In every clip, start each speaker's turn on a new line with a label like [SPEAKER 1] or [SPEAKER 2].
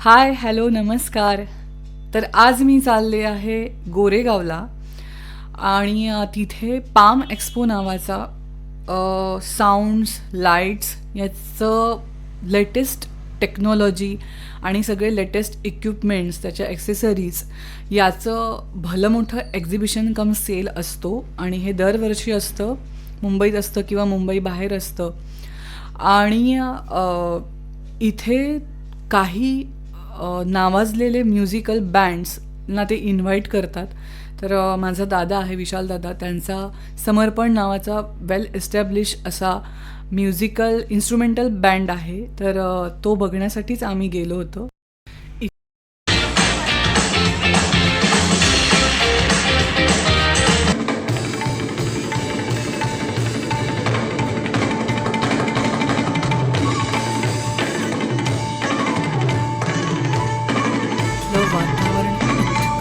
[SPEAKER 1] Hi hello नमस्कार. तर आज मी चालले आहे गोरेगावला आणि तिथे पाम एक्सपो नावाचा साऊंड्स लाईट्स याचं लेटेस्ट टेक्नॉलॉजी आणि सगळे लेटेस्ट इक्विपमेंट्स त्याच्या ॲक्सेसरीज याचं भलं मोठं एक्झिबिशन कम सेल असतो आणि हे दरवर्षी असतं. मुंबईत असतं किंवा मुंबई बाहेर असतं. आणि इथे काही नावाजलेले म्युझिकल बँड्सना ते इन्व्हाइट करतात. तर माझा दादा आहे विशाल दादा त्यांचा समर्पण नावाचा वेल एस्टॅब्लिश असा म्युझिकल इन्स्ट्रुमेंटल बँड आहे. तर तो बघण्यासाठीच आम्ही गेलो होतो.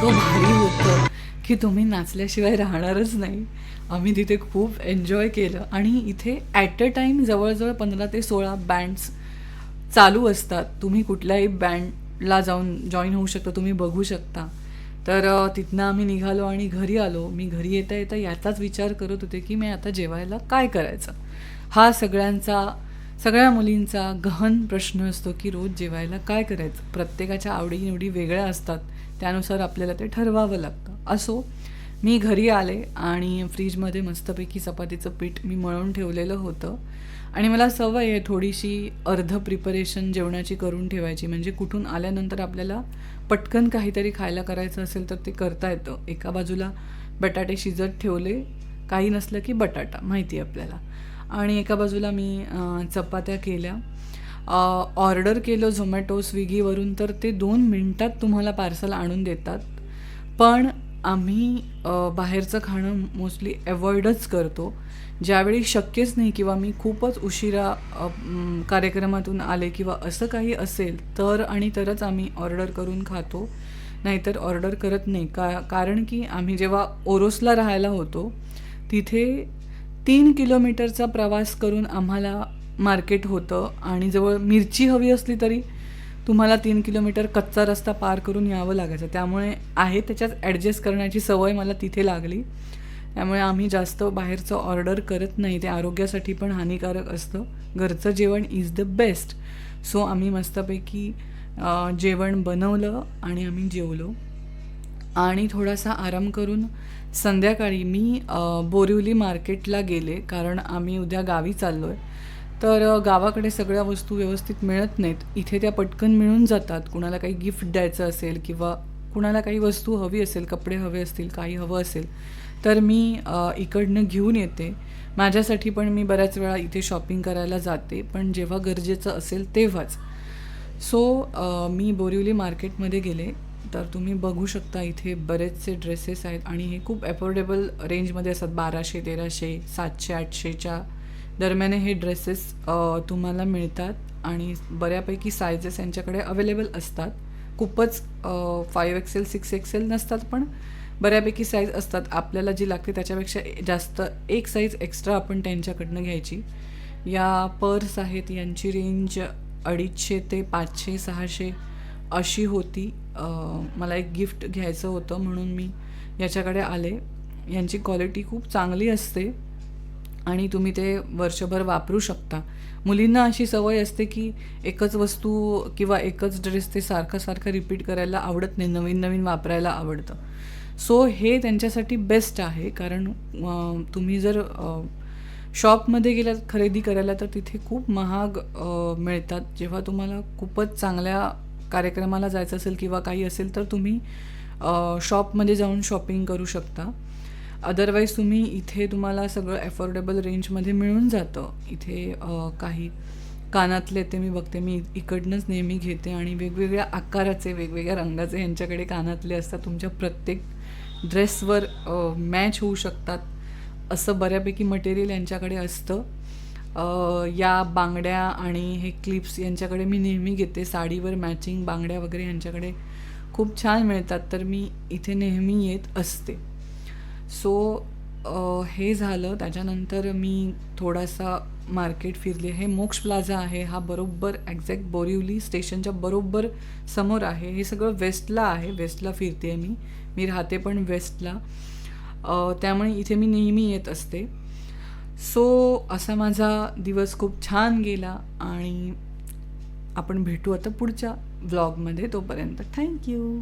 [SPEAKER 1] इतकं भारी होतं की तुम्ही नाचल्याशिवाय राहणारच नाही. आम्ही तिथे खूप एन्जॉय केलं. आणि इथे ॲट अ टाईम जवळजवळ पंधरा ते सोळा बँड्स चालू असतात. तुम्ही कुठल्याही बँडला जाऊन जॉईन होऊ शकता तुम्ही बघू शकता. तर तिथनं आम्ही निघालो आणि घरी आलो. मी घरी येता येता याचाच विचार करत होते की मी आता जेवायला काय करायचं? हा सगळ्यांचा सगळ्या मुलींचा गहन प्रश्न असतो की रोज जेवायला काय करायचं? प्रत्येकाच्या आवडीनिवडी वेगळ्या असतात. त्यानुसार आपल्याला ते ठरवावं लागतं. असो मी घरी आले आणि फ्रीजमध्ये मस्तपैकी चपातीचं पीठ मी मळून ठेवलेलं होतं. आणि मला सवय आहे थोडीशी अर्ध प्रिपरेशन जेवणाची करून ठेवायची. म्हणजे कुठून आल्यानंतर आपल्याला पटकन काहीतरी खायला करायचं असेल तर ते करता येतं. एका बाजूला बटाटे शिजत ठेवले. काही नसलं की बटाटा माहिती आहे आपल्याला. आणि एका बाजूला मी चपात्या केल्या. ऑर्डर केलं झोमॅटो स्विगीवरून तर ते दोन मिनटात तुम्हाला पार्सल आणून देतात. पण आम्ही बाहेरचं खाणं मोस्टली अवॉइडच करतो. ज्यावेळी शक्यच नाही किंवा मी खूपच उशिरा कार्यक्रमातून आले किंवा असं काही असेल तर आणि तरच आम्ही ऑर्डर करून खातो. नाहीतर ऑर्डर करत नाही. का कारण की आम्ही जेव्हा ओरोसला राहायला होतो तिथे तीन किलोमीटरचा प्रवास करून आम्हाला मार्केट होतं आणि जवळ मिरची हवी असली तरी तुम्हाला तीन किलोमीटर कच्चा रस्ता पार करून यावं लागायचं. त्यामुळे आहे त्याच्यात ॲडजस्ट करण्याची सवय मला तिथे लागली. त्यामुळे आम्ही जास्त बाहेरचं ऑर्डर करत नाही. ते आरोग्यासाठी पण हानिकारक असतं. घरचं जेवण इज द बेस्ट सो आम्ही मस्तपैकी जेवण बनवलं आणि आम्ही जेवलो. आणि थोडासा आराम करून संध्याकाळी मी बोरिवली मार्केटला गेले कारण आम्ही उद्या गावी चाललो आहे तर गावाकडे सगळ्या वस्तू व्यवस्थित मिळत नाहीत. इथे त्या पटकन मिळून जातात. कुणाला काही गिफ्ट द्यायचं असेल किंवा कुणाला काही वस्तू हवी असेल कपडे हवे असतील काही हवं असेल तर मी इकडनं घेऊन येते. माझ्यासाठी पण मी बऱ्याच वेळा इथे शॉपिंग करायला जाते पण जेव्हा गरजेचं असेल तेव्हाच. सो मी बोरिवली मार्केटमध्ये गेले. तर तुम्ही बघू शकता इथे बरेचसे ड्रेसेस आहेत आणि हे खूप अफोर्डेबल रेंजमध्ये असतात बाराशे तेराशे सातशे आठशेच्या. दरम्यान हे ड्रेसेस तुम्हाला मिळतात आणि बऱ्यापैकी सायजेस यांच्याकडे अवेलेबल असतात. खूपच फाईव्ह एक्सेल सिक्स एक्सेल नसतात पण बऱ्यापैकी साईज असतात. आपल्याला जी लागते त्याच्यापेक्षा जास्त एक साईज एक्स्ट्रा आपण त्यांच्याकडनं घ्यायची. या पर्स आहेत यांची रेंज अडीचशे ते पाचशे सहाशे अशी होती. मला एक गिफ्ट घ्यायचं होतं म्हणून मी याच्याकडे आले. यांची क्वालिटी खूप चांगली असते आणि तुम्ही ते वर्षभर वापरू शकता. मुलींना अशी सवय असते की एकच वस्तू किंवा एकच ड्रेस ते सारखं सारखं रिपीट करायला आवडत नाही नवीन नवीन वापरायला आवडतं. सो हे त्यांच्यासाठी बेस्ट आहे. कारण तुम्ही जर शॉपमध्ये गेलात खरेदी करायला तर तिथे खूप महाग मिळतात. जेव्हा तुम्हाला खूपच चांगल्या कार्यक्रमाला जायचं असेल किंवा काही असेल तर तुम्ही शॉपमध्ये जाऊन शॉपिंग करू शकता. अदरवाईज तुम्ही इथे तुम्हाला सगळं अफोर्डेबल रेंजमध्ये मिळून जातं. इथे काही कानातले ते मी बघते मी इकडनंच नेहमी घेते आणि वेगवेगळ्या आकाराचे वेगवेगळ्या रंगाचे यांच्याकडे कानातले असतात. तुमच्या प्रत्येक ड्रेसवर मॅच होऊ शकतात. असं बऱ्यापैकी मटेरियल यांच्याकडे असतं. या बांगड्या आणि हे क्लिप्स यांच्याकडे मी नेहमी घेते. साडीवर मॅचिंग बांगड्या वगैरे यांच्याकडे खूप छान मिळतात तर मी इथे नेहमी येत असते. सो हे झालं. त्याच्यानंतर मी थोडासा मार्केट फिरले. हे मोक्ष प्लाझा आहे. हा बरोबर एक्झॅक्ट बोरिवली स्टेशनच्या बरोबर समोर आहे. हे सगळं वेस्टला आहे. वेस्टला फिरते मी. मी राहते पण वेस्टला त्यामुळे इथे मी नेहमी येत असते. सो असा माझा दिवस खूप छान गेला आणि आपण भेटू आता पुढच्या व्लॉगमध्ये तोपर्यंत थँक्यू